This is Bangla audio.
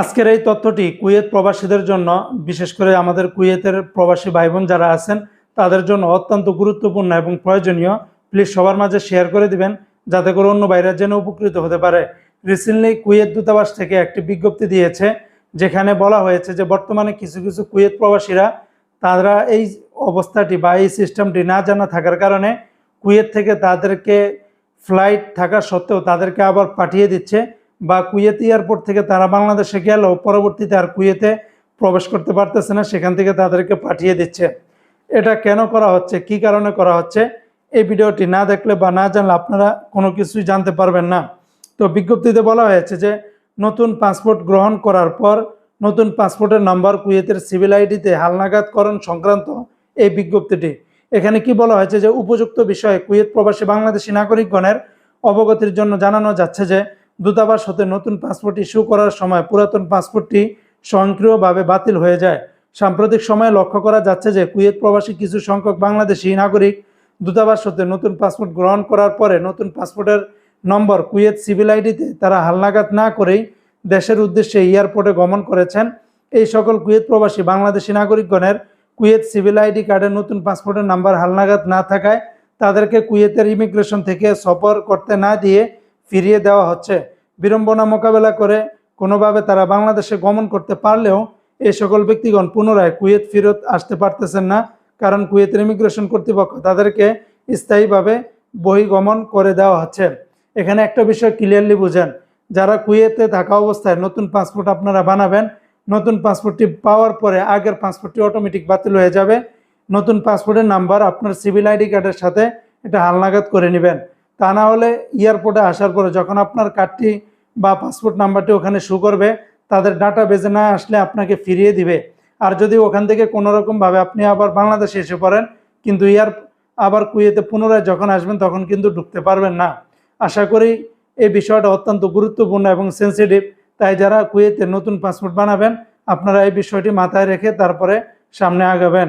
আজকের এই তথ্যটি কুয়েত প্রবাসীদের জন্য, বিশেষ করে আমাদের কুয়েতের প্রবাসী ভাই বোন যারা আছেন, তাদের জন্য অত্যন্ত গুরুত্বপূর্ণ এবং প্রয়োজনীয়। প্লিজ সবার মাঝে শেয়ার করে দিবেন, যাতে করে অন্য বাইরের যেন উপকৃত হতে পারে। রিসেন্টলি কুয়েত দূতাবাস থেকে একটি বিজ্ঞপ্তি দিয়েছে, যেখানে বলা হয়েছে যে বর্তমানে কিছু কিছু কুয়েত প্রবাসীরা তারা এই অবস্থাটি বা এই সিস্টেমটি না জানা থাকার কারণে কুয়েত থেকে তাদেরকে ফ্লাইট থাকা সত্ত্বেও তাদেরকে আবার পাঠিয়ে দিচ্ছে। বা কুয়েত এয়ারপোর্ট থেকে তারা বাংলাদেশে গেলেও পরবর্তীতে আর কুয়েতে প্রবেশ করতে পারতেছে না, সেখান থেকে তাদেরকে পাঠিয়ে দিচ্ছে। এটা কেন করা হচ্ছে? কি কারণে করা হচ্ছে? এই ভিডিওটি না দেখলে বা না জানলে আপনারা কোনো কিছুই জানতে পারবেন না। তো বিজ্ঞপ্তিতে বলা হয়েছে যে, নতুন পাসপোর্ট গ্রহণ করার পর নতুন পাসপোর্টের নাম্বার কুয়েতের সিভিল আইডিতে হালনাগাদকরণ সংক্রান্ত এই বিজ্ঞপ্তিটি। এখানে কি বলা হয়েছে যে, উপযুক্ত বিষয়ে কুয়েত প্রবাসী বাংলাদেশি নাগরিকগণের অবগতির জন্য জানানো যাচ্ছে যে দূতাবাস হতে নতুন পাসপোর্ট ইস্যু করার সময় পুরাতন পাসপোর্টটি স্বয়ংক্রিয়ভাবে বাতিল হয়ে যায়। সাম্প্রতিক সময়ে লক্ষ্য করা যাচ্ছে যে কুয়েত প্রবাসী কিছু সংখ্যক বাংলাদেশি নাগরিক দূতাবাস হতে নতুন পাসপোর্ট গ্রহণ করার পরে নতুন পাসপোর্টের নম্বর কুয়েত সিভিল আইডিতে তারা হালনাগাদ না করেই দেশের উদ্দেশ্যে এয়ারপোর্টে গমন করেছেন। এই সকল কুয়েত প্রবাসী বাংলাদেশি নাগরিকগণের কুয়েত সিভিল আইডি কার্ডের নতুন পাসপোর্টের নাম্বার হালনাগাদ না থাকায় তাদেরকে কুয়েতের ইমিগ্রেশন থেকে সফর করতে না দিয়ে ফিরিয়ে দেওয়া হচ্ছে। বিড়ম্বনা মোকাবেলা করে কোনোভাবে তারা বাংলাদেশে গমন করতে পারলেও এই সকল ব্যক্তিগণ পুনরায় কুয়েত ফেরত আসতে পারতেছেন না, কারণ কুয়েতের ইমিগ্রেশন কর্তৃপক্ষ তাদেরকে স্থায়ীভাবে বহিগমন করে দেওয়া হচ্ছে। এখানে একটা বিষয় ক্লিয়ারলি বুঝেন, যারা কুয়েতে থাকা অবস্থায় নতুন পাসপোর্ট আপনারা বানাবেন, নতুন পাসপোর্টটি পাওয়ার পরে আগের পাসপোর্টটি অটোমেটিক বাতিল হয়ে যাবে, নতুন পাসপোর্টের নাম্বার আপনার সিভিল আইডি কার্ডের সাথে এটা হালনাগাদ করে নেবেন। তা না হলে এয়ারপোর্টে আসার পরে যখন আপনার কার্ডটি বা পাসপোর্ট নাম্বারটি ওখানে শু করবে, তাদের ডাটা বেজে না আসলে আপনাকে ফিরিয়ে দিবে। আর যদি ওখান থেকে কোনো রকমভাবে আপনি আবার বাংলাদেশে এসে পড়েন, কিন্তু ইয়ার আবার কুয়েতে পুনরায় যখন আসবেন, তখন কিন্তু ঢুকতে পারবেন না। আশা করি এই বিষয়টা অত্যন্ত গুরুত্বপূর্ণ এবং সেন্সিটিভ তাই যারা কুয়েতে নতুন পাসপোর্ট বানাবেন, আপনারা এই বিষয়টি মাথায় রেখে তারপরে সামনে আগাবেন।